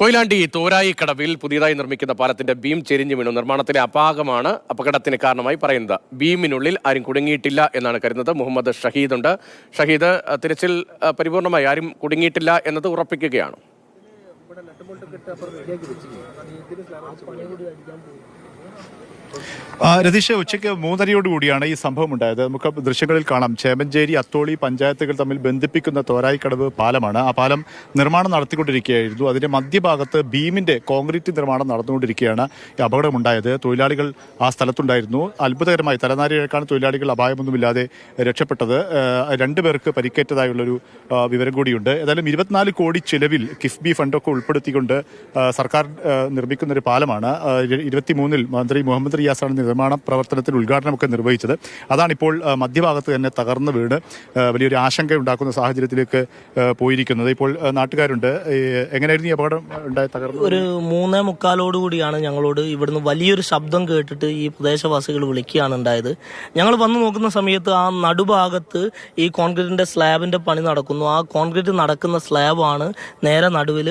കൊയിലാണ്ടി തോരായി കടവിൽ പുതിയതായി നിർമ്മിക്കുന്ന പാലത്തിന്റെ ബീം ചെരിഞ്ഞു വീണു. നിർമ്മാണത്തിലെ അപാകമാണ് അപകടത്തിന് കാരണമായി പറയുന്നത്. ബീമിനുള്ളിൽ ആരും കുടുങ്ങിയിട്ടില്ല എന്നാണ് കരുതുന്നത്. മുഹമ്മദ് ഷഹീദ് ഉണ്ട്. ഷഹീദ് തിരച്ചിൽ പരിപൂർണമായി ആരും കുടുങ്ങിയിട്ടില്ല എന്നത് ഉറപ്പിക്കുകയാണ്. രതീഷ് ഉച്ചയ്ക്ക് മൂന്നരയോട് കൂടിയാണ് ഈ സംഭവം ഉണ്ടായത് നമുക്ക് ദൃശ്യങ്ങളിൽ കാണാം. ചേമഞ്ചേരി അത്തോളി പഞ്ചായത്തുകൾ തമ്മിൽ ബന്ധിപ്പിക്കുന്ന തോരായിക്കടവ് പാലമാണ്. ആ പാലം നിർമ്മാണം നടത്തിക്കൊണ്ടിരിക്കുകയായിരുന്നു. അതിന്റെ മധ്യഭാഗത്ത് ബീമിന്റെ കോൺക്രീറ്റ് നിർമ്മാണം നടന്നുകൊണ്ടിരിക്കുകയാണ് ഈ അപകടമുണ്ടായത്. തൊഴിലാളികൾ ആ സ്ഥലത്തുണ്ടായിരുന്നു. അത്ഭുതകരമായി തലനാരിഴക്കാണ് തൊഴിലാളികൾ അപായമൊന്നുമില്ലാതെ രക്ഷപ്പെട്ടത്. രണ്ടു പേർക്ക് പരിക്കേറ്റതായുള്ളൊരു വിവരം കൂടിയുണ്ട്. ഏതായാലും ഇരുപത്തിനാല് കോടി ചെലവിൽ കിഫ്ബി ഫണ്ടൊക്കെ ഉൾപ്പെടുത്തിക്കൊണ്ട് സർക്കാർ നിർമ്മിക്കുന്നൊരു പാലമാണ്. ഇരുപത്തിമൂന്നിൽ മന്ത്രി മുഹമ്മദ് റിയാസാണ് നിർമ്മാണ പ്രവർത്തനത്തിൽ ഉദ്ഘാടനമൊക്കെ നിർവഹിച്ചത്. അതാണിപ്പോൾ മധ്യഭാഗത്ത് തന്നെ തകർന്നു വീണ് വലിയൊരു ആശങ്ക ഉണ്ടാക്കുന്ന സാഹചര്യത്തിലേക്ക് പോയിരിക്കുന്നത്. ഇപ്പോൾ നാട്ടുകാരുണ്ട്. എങ്ങനെയായിരുന്നു ഈ അപകടം ഉണ്ടായ തകർന്നു ഒരു മൂന്നേ മുക്കാലോട് കൂടിയാണ് ഞങ്ങളോട് ഇവിടുന്ന് വലിയൊരു ശബ്ദം കേട്ടിട്ട് ഈ പ്രദേശവാസികൾ വിളിക്കുകയാണ് ഉണ്ടായത്. ഞങ്ങൾ വന്നു നോക്കുന്ന സമയത്ത് ആ നടുഭാഗത്ത് ഈ കോൺക്രീറ്റിന്റെ സ്ലാബിന്റെ പണി നടക്കുന്നു. ആ കോൺക്രീറ്റ് നടക്കുന്ന സ്ലാബാണ് നേരെ നടുവിൽ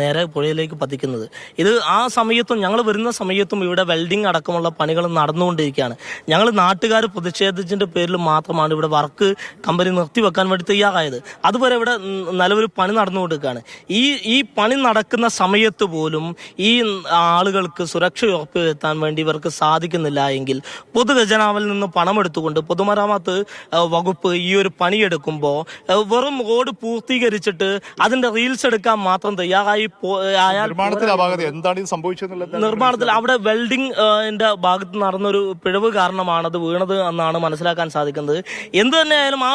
നേരെ പുഴയിലേക്ക് പതിക്കുന്നത്. ഇത് ആ സമയത്തും ഞങ്ങൾ വരുന്ന സമയത്തും ഇവിടെ വെൽഡിംഗ് അടക്കമുള്ള പണികൾ നടന്നുകൊണ്ടിരിക്കുകയാണ്. ഞങ്ങൾ നാട്ടുകാർ പ്രതിഷേധിച്ചതിന്റെ പേരിൽ മാത്രമാണ് ഇവിടെ വർക്ക് കമ്പനി നിർത്തിവെക്കാൻ വേണ്ടി തയ്യാറായത്. അതുപോലെ ഇവിടെ നല്ലൊരു നിലവിൽ പണി നടന്നുകൊണ്ടിരിക്കുകയാണ്. ഈ ഈ പണി നടക്കുന്ന സമയത്ത് പോലും ഈ ആളുകൾക്ക് സുരക്ഷ ഉറപ്പുവരുത്താൻ വേണ്ടി ഇവർക്ക് സാധിക്കുന്നില്ല എങ്കിൽ പൊതുഖജനാവിൽ നിന്ന് പണമെടുത്തുകൊണ്ട് പൊതുമരാമത്ത് വകുപ്പ് ഈ ഒരു പണിയെടുക്കുമ്പോൾ വെറും റോഡ് പൂർത്തീകരിച്ചിട്ട് അതിന്റെ റീൽസ് എടുക്കാൻ മാത്രം തയ്യാറായി ആയാൽ എന്താണ് നിർമ്മാണത്തിൽ അവിടെ വെൽഡിംഗ് ന്റെ ഭാഗത്ത് നടന്നൊരു പിഴവ് കാരണമാണ് അത് വീണത് എന്നാണ് മനസ്സിലാക്കാൻ സാധിക്കുന്നത്. എന്ത് തന്നെയായാലും ആ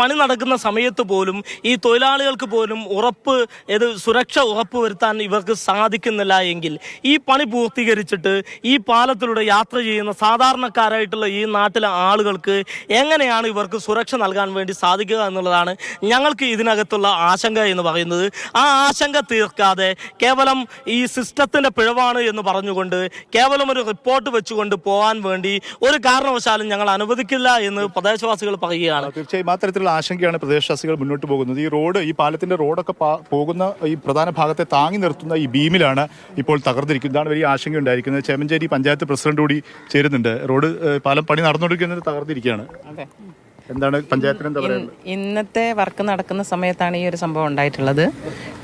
പണി നടക്കുന്ന സമയത്ത് പോലും ഈ തൊഴിലാളികൾക്ക് പോലും ഉറപ്പ് ഇത് സുരക്ഷ ഉറപ്പ് വരുത്താൻ ഇവർക്ക് സാധിക്കുന്നില്ല എങ്കിൽ ഈ പണി പൂർത്തീകരിച്ചിട്ട് ഈ പാലത്തിലൂടെ യാത്ര ചെയ്യുന്ന സാധാരണക്കാരായിട്ടുള്ള ഈ നാട്ടിലെ ആളുകൾക്ക് എങ്ങനെയാണ് ഇവർക്ക് സുരക്ഷ നൽകാൻ വേണ്ടി സാധിക്കുക എന്നുള്ളതാണ് ഞങ്ങൾക്ക് ഇതിനകത്തുള്ള ആശങ്ക എന്ന് പറയുന്നത്. ആ ആശങ്ക തീർക്കാതെ കേവലം ഈ സിസ്റ്റത്തിന്റെ പിഴവാണ് എന്ന് പറഞ്ഞുകൊണ്ട് കേവലം ഒരു റിപ്പോർട്ട് വെച്ചുകൊണ്ട് പോകാൻ വേണ്ടി ഒരു കാരണവശാലും ഞങ്ങൾ അനുവദിക്കില്ല എന്ന് പ്രദേശവാസികൾ പറയുകയാണ്. തീർച്ചയായും മാത്രത്തിലുള്ള ആശങ്കയാണ് പ്രദേശവാസികൾ മുന്നോട്ട് പോകുന്നത്. ഈ റോഡ് ഈ പാലത്തിന്റെ റോഡൊക്കെ പോകുന്ന ഈ പ്രധാന ഭാഗത്തെ താങ്ങി നിർത്തുന്ന ഈ ബീമിലാണ് ഇപ്പോൾ തകർന്നിരിക്കുന്നത്. ഇതാണ് വലിയ ആശങ്ക ഉണ്ടായിരിക്കുന്നത്. ചേമഞ്ചേരി പഞ്ചായത്ത് പ്രസിഡന്റ് കൂടി ചേരുന്നുണ്ട്. റോഡ് പാലം പണി നടന്നുകൊണ്ടിരിക്കുന്നത് തകർന്നിരിക്കുകയാണ്. അതെ. എന്താണ് പഞ്ചായത്തിന് ഇന്നത്തെ വർക്ക് നടക്കുന്ന സമയത്താണ് ഈ ഒരു സംഭവം ഉണ്ടായിട്ടുള്ളത്.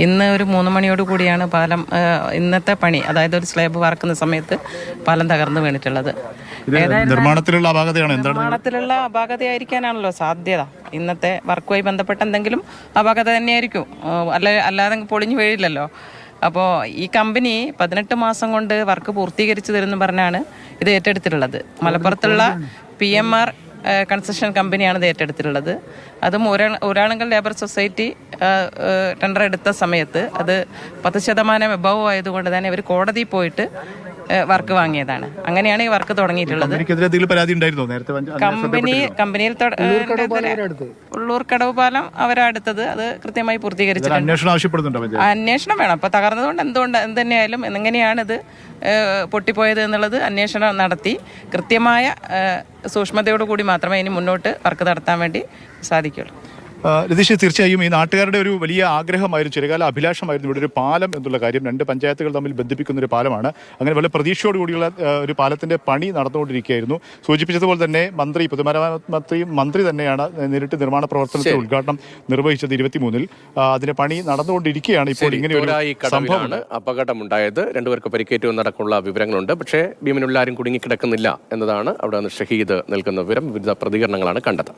ഇന്ന് ഒരു മൂന്ന് മണിയോട് കൂടിയാണ് പാലം ഇന്നത്തെ പണി അതായത് ഒരു സ്ലാബ് വാർക്കുന്ന സമയത്ത് പാലം തകർന്നു വീണിട്ടുള്ളത്. നിർമ്മാണത്തിലുള്ള അപാകതയാണ് നിർമ്മാണത്തിലുള്ള അപാകതയായിരിക്കാനാണല്ലോ സാധ്യത. ഇന്നത്തെ വർക്കുമായി ബന്ധപ്പെട്ട എന്തെങ്കിലും അപാകത തന്നെയായിരിക്കും. അല്ല അല്ലാതെ പൊളിഞ്ഞു വീഴില്ലല്ലോ. അപ്പോൾ ഈ കമ്പനി പതിനെട്ട് മാസം കൊണ്ട് വർക്ക് പൂർത്തീകരിച്ചു തരുമെന്ന് പറഞ്ഞാണ് ഇത് ഏറ്റെടുത്തിട്ടുള്ളത്. മലപ്പുറത്തുള്ള പി എം ആർ കൺസ്ട്രക്ഷൻ കമ്പനിയാണ് ഇത് ഏറ്റെടുത്തിട്ടുള്ളത്. അതും ഒരാ ഒരാളുങ്കൽ ലേബർ സൊസൈറ്റി ടെൻഡർ എടുത്ത സമയത്ത് അത് പത്ത് ശതമാനം എബവ് ആയതുകൊണ്ട് തന്നെ ഇവർ കോടതിയിൽ പോയിട്ട് വർക്ക് വാങ്ങിയതാണ്. അങ്ങനെയാണ് ഈ വർക്ക് തുടങ്ങിയിട്ടുള്ളത്. കമ്പനി കമ്പനിയിൽ ഉള്ളൂർ കടവ് പാലം അവരടുത്തത്. അത് കൃത്യമായി പൂർത്തീകരിച്ചിട്ടുണ്ട്. അന്വേഷണം വേണം. അപ്പൊ തകർന്നതുകൊണ്ട് എന്തുകൊണ്ട് എന്ത് തന്നെയായാലും എങ്ങനെയാണ് ഇത് പൊട്ടിപ്പോയത് എന്നുള്ളത് അന്വേഷണം നടത്തി. കൃത്യമായ സൂക്ഷ്മതയോടുകൂടി സൂക്ഷ്മതയോടു കൂടി മാത്രമേ ഇനി മുന്നോട്ട് വർക്ക് നടത്താൻ വേണ്ടി സാധിക്കുള്ളൂ രതീഷ് തീർച്ചയായും ഈ നാട്ടുകാരുടെ ഒരു വലിയ ആഗ്രഹമായിരുന്നു ചെറുകാല അഭിലാഷമായിരുന്നു ഇവിടെ ഒരു പാലം എന്നുള്ള കാര്യം. രണ്ട് പഞ്ചായത്തുകൾ തമ്മിൽ ബന്ധിപ്പിക്കുന്ന ഒരു പാലമാണ്. അങ്ങനെ വളരെ പ്രതീക്ഷയോടുകൂടിയുള്ള കൂടിയുള്ള ഒരു പാലത്തിന്റെ പണി നടന്നുകൊണ്ടിരിക്കുകയായിരുന്നു. സൂചിപ്പിച്ചതുപോലെ തന്നെ മന്ത്രി പൊതുമരാമത്ത് മന്ത്രി തന്നെയാണ് നേരിട്ട് നിർമ്മാണ പ്രവർത്തനത്തിൽ ഉദ്ഘാടനം നിർവഹിച്ചത് ഇരുപത്തിമൂന്നിൽ. അതിന്റെ പണി നടന്നുകൊണ്ടിരിക്കുകയാണ് ഇപ്പോൾ ഇങ്ങനെ ഒരു സംഭവമാണ് അപകടമുണ്ടായത്. രണ്ടുപേർക്ക് പരിക്കേറ്റു എന്നടക്കമുള്ള വിവരങ്ങളുണ്ട്. പക്ഷേ ഭീമനുള്ള ആരും കുടുങ്ങിക്കിടക്കുന്നില്ല എന്നതാണ് അവിടെ നിന്ന് ഷഹീദ് നിൽക്കുന്ന വിവരം. വിവിധ പ്രതികരണങ്ങളാണ് കണ്ടത്.